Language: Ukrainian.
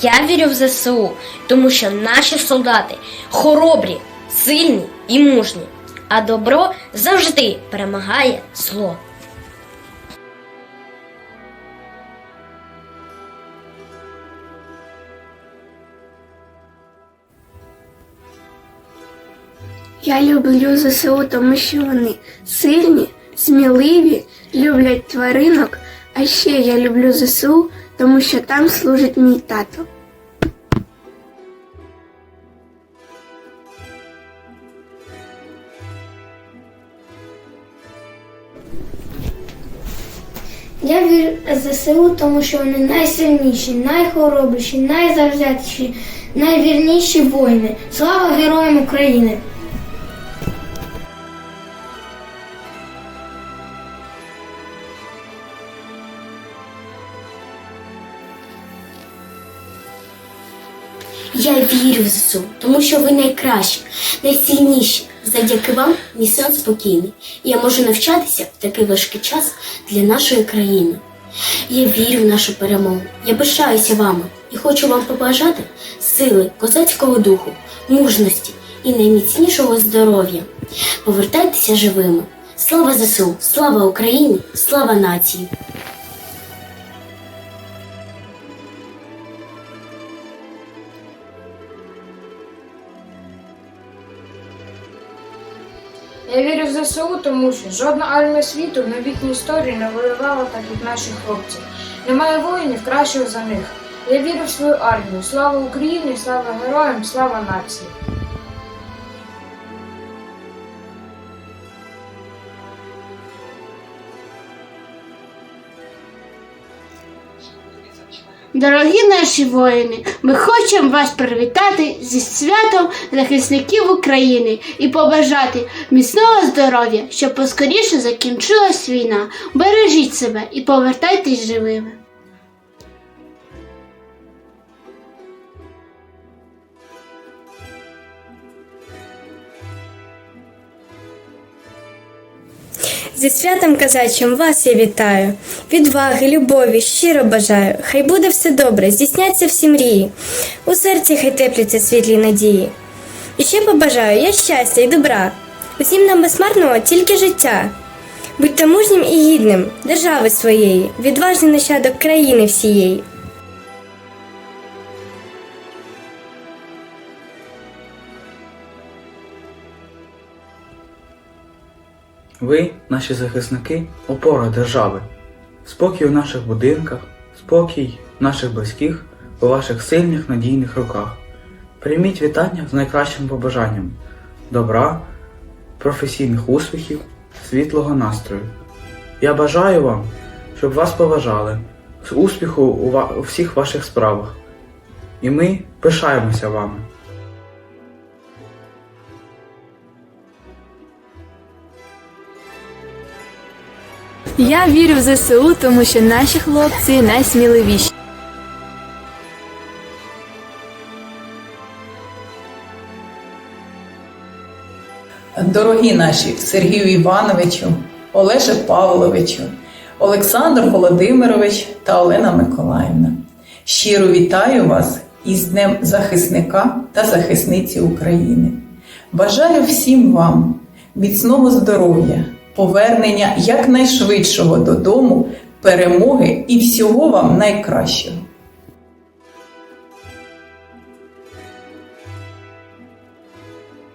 Я вірю в ЗСУ, тому що наші солдати хоробрі, сильні і мужні, а добро завжди перемагає зло. Я люблю ЗСУ, тому що вони сильні, сміливі, люблять тваринок. А ще я люблю ЗСУ, тому що там служить мій тато. Я вірю в ЗСУ, тому що вони найсильніші, найхоробріші, найзавзятіші, найвірніші воїни. Слава героям України! Я вірю в ЗСУ, тому що ви найкращі, найсильніші. Завдяки вам мій сон спокійний. І я можу навчатися в такий важкий час для нашої країни. Я вірю в нашу перемогу. Я пишаюся вами і хочу вам побажати сили, козацького духу, мужності і найміцнішого здоров'я. Повертайтеся живими. Слава ЗСУ, слава Україні, слава нації! Я вірю в ЗСУ, тому що жодна армія світу в новітній історії не воювала так, як наші хлопці. Немає воїнів кращих за них. Я вірю в свою армію. Слава Україні, слава героям, слава нації. Дорогі наші воїни, ми хочемо вас привітати зі святом захисників України і побажати міцного здоров'я, щоб поскоріше закінчилась війна. Бережіть себе і повертайтесь живими. Зі святом казачим вас я вітаю. Відваги, любові, щиро бажаю. Хай буде все добре, здійсняться всі мрії. У серці хай тепляться світлі надії. І ще побажаю я щастя і добра. Усім нам безсмертного тільки життя. Будьте мужнім і гідним держави своєї, відважний нащадок країни всієї. Ви, наші захисники, опора держави. Спокій у наших будинках, спокій наших близьких у ваших сильних надійних руках. Прийміть вітання з найкращим побажанням добра, професійних успіхів, світлого настрою. Я бажаю вам, щоб вас поважали, з успіху у, всіх ваших справах. І ми пишаємося вами. Я вірю в ЗСУ, тому що наші хлопці найсміливіші. Дорогі наші Сергію Івановичу, Олеже Павловичу, Олександр Володимирович та Олена Миколаївна. Щиро вітаю вас із Днем захисника та захисниці України. Бажаю всім вам міцного здоров'я, повернення якнайшвидшого додому, перемоги і всього вам найкращого.